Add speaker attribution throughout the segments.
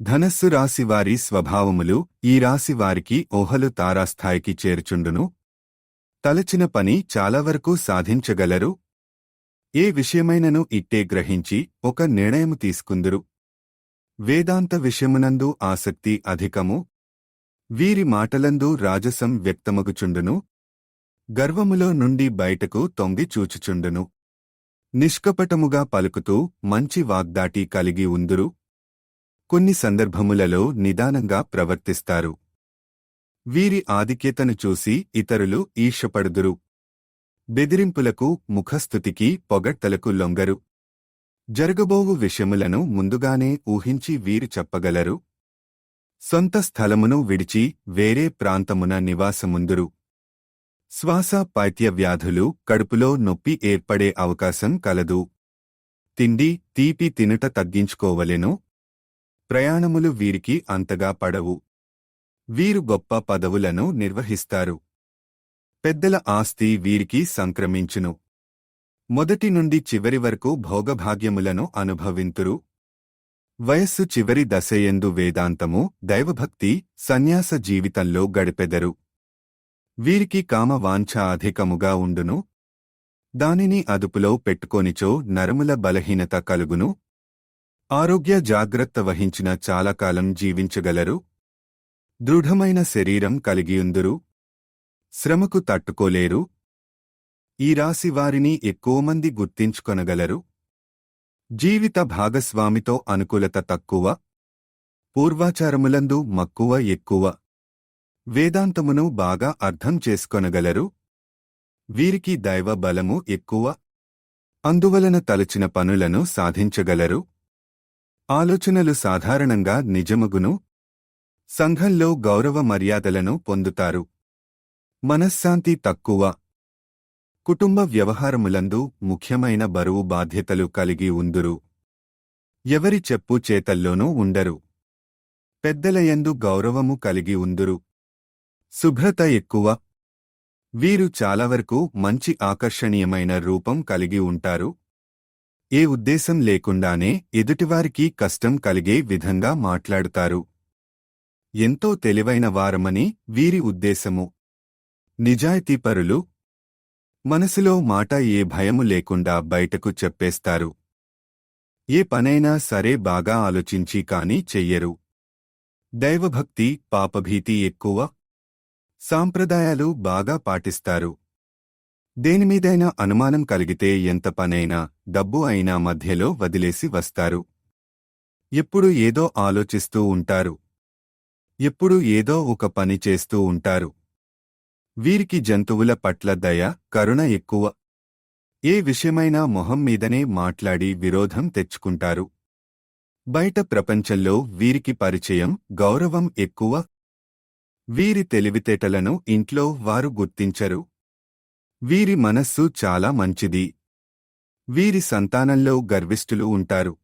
Speaker 1: ధనస్సు రాశివారి స్వభావములు ఈ రాశివారికి ఓహలు తారాస్థాయికి చేర్చుండును. తలచిన పని చాలావరకు సాధించగలరు. ఏ విషయమైనను ఇట్టే గ్రహించి ఒక నిర్ణయము తీసుకుందురు. వేదాంత విషయమునందు ఆసక్తి అధికము. వీరి మాటలందు రాజసం వ్యక్తమగుచుండును. గర్వములో నుండి బయటకు తొంగి చూచుచుండును. నిష్కపటముగా పలుకుతూ మంచి వాగ్దాటి కలిగి ఉందురు. కొన్ని సందర్భములలో నిదానంగా ప్రవర్తిస్తారు. వీరి ఆధిక్యతను చూసి ఇతరులు ఈర్షపడుదురు బెదిరింపులకు ముఖస్థుతికి పొగడ్తలకు లొంగరు. జరగబోవు విషయములను ముందుగానే ఊహించి వీరు చెప్పగలరు. సొంత స్థలమును విడిచి వేరే ప్రాంతమున నివాసముందురు. శ్వాస పైత్య వ్యాధులు కడుపులో నొప్పి ఏర్పడే అవకాశం కలదు. తిండి తీపి తినుట తగ్గించుకోవలెను ప్రయాణములు వీరికి అంతగా పడవు. వీరు గొప్ప పదవులను నిర్వహిస్తారు. పెద్దల ఆస్తి వీరికి సంక్రమించును. మొదటి నుండి చివరి వరకు భోగభాగ్యములను అనుభవింతురు. వయస్సు చివరి దశయందు వేదాంతము దైవభక్తి సన్యాస జీవితంలో గడిపెదరు. వీరికి కామవాంఛ అధికముగా ఉండును. దానిని అదుపులో పెట్టుకొనిచో నరముల బలహీనత కలుగును. ఆరోగ్య జాగ్రత్త వహించిన చాలా కాలం జీవించగలరు? దృఢమైన శరీరం కలిగియుందురు శ్రమకు తట్టుకోలేరు? ఈ రాశి వారిని ఎక్కువ మంది గుర్తించుకొనగలరు? జీవిత భాగస్వామితో అనుకూలత తక్కువ? పూర్వాచారములందు మక్కువ ఎక్కువ? వేదాంతమును బాగా అర్థం చేసుకొనగలరు? వీరికి దైవ బలము ఎక్కువ? అందువలన తలచిన పనులను సాధించగలరు? ఆలోచనలు సాధారణంగా నిజమగును సంఘంలో గౌరవ మర్యాదలను పొందుతారు. మనశ్శాంతి తక్కువ. కుటుంబ వ్యవహారములందు ముఖ్యమైన బరువు బాధ్యతలు కలిగి ఉందురు. ఎవరి చెప్పు చేతల్లోనూ ఉండరు. పెద్దలయందు గౌరవము కలిగి ఉందురు. శుభ్రత ఎక్కువ. వీరు చాలావరకు మంచి ఆకర్షణీయమైన రూపం కలిగి ఉంటారు. ఏ ఉద్దేశం లేకుండానే ఎదుటివారికి కష్టం కలిగే విధంగా మాట్లాడుతారు. ఎంతో తెలివైన వారమని వీరి ఉద్దేశము. నిజాయితీపరులు మనసులో మాట ఏ భయము లేకుండా బయటకు చెప్పేస్తారు. ఏ పనైనా సరే బాగా ఆలోచించి కాని చెయ్యరు. దైవభక్తి పాపభీతి ఎక్కువ. సాంప్రదాయాలు బాగా పాటిస్తారు. దేనిమీదైనా అనుమానం కలిగితే ఎంత పనైనా డబ్బు అయినా మధ్యలో వదిలేసి వస్తారు. ఎప్పుడు ఏదో ఆలోచిస్తూ ఉంటారు. ఎప్పుడు ఏదో ఒక పని చేస్తూ ఉంటారు. వీరికి జంతువుల పట్ల దయ కరుణ ఎక్కువ. ఏ విషయమైనా మొహం మీదనే మాట్లాడి విరోధం తెచ్చుకుంటారు. బయట ప్రపంచంలో వీరికి పరిచయం గౌరవం ఎక్కువ. వీరి తెలివితేటలను ఇంట్లో వారు గుర్తించరు. వీరి మనస్సు చాలా మంచిది. వీరి సంతానంలో గర్విష్ఠులు ఉంటారు.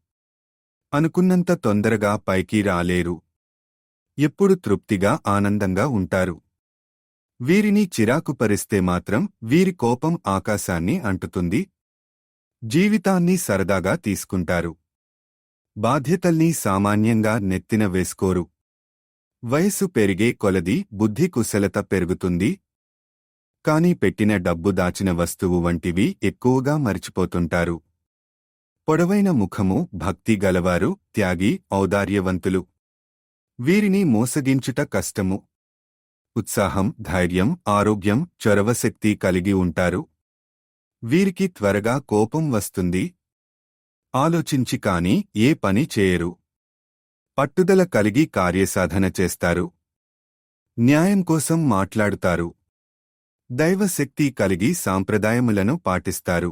Speaker 1: అనుకున్నంత తొందరగా పైకి రాలేరు. ఎప్పుడు తృప్తిగా ఆనందంగా ఉంటారు. వీరిని చిరాకుపరిస్తే మాత్రం వీరి కోపం ఆకాశాన్ని అంటుతుంది. జీవితాన్ని సరదాగా తీసుకుంటారు. బాధ్యతల్ని సామాన్యంగా నెత్తిన వేసుకోరు. వయస్సు పెరిగే కొలది బుద్ధి కుశలత పెరుగుతుంది. కాని పెట్టిన డబ్బు దాచిన వస్తువు వంటివి ఎక్కువగా మరిచిపోతుంటారు. పొడవైన ముఖము భక్తి గలవారు త్యాగి ఔదార్యవంతులు. వీరిని మోసగించుట కష్టము. ఉత్సాహం ధైర్యం ఆరోగ్యం చొరవశక్తి కలిగి ఉంటారు. వీరికి త్వరగా కోపం వస్తుంది. ఆలోచించి కాని ఏ పని చేయరు. పట్టుదల కలిగి కార్యసాధన చేస్తారు. న్యాయం కోసం మాట్లాడుతారు. దైవశక్తి కలిగి సాంప్రదాయములను పాటిస్తారు.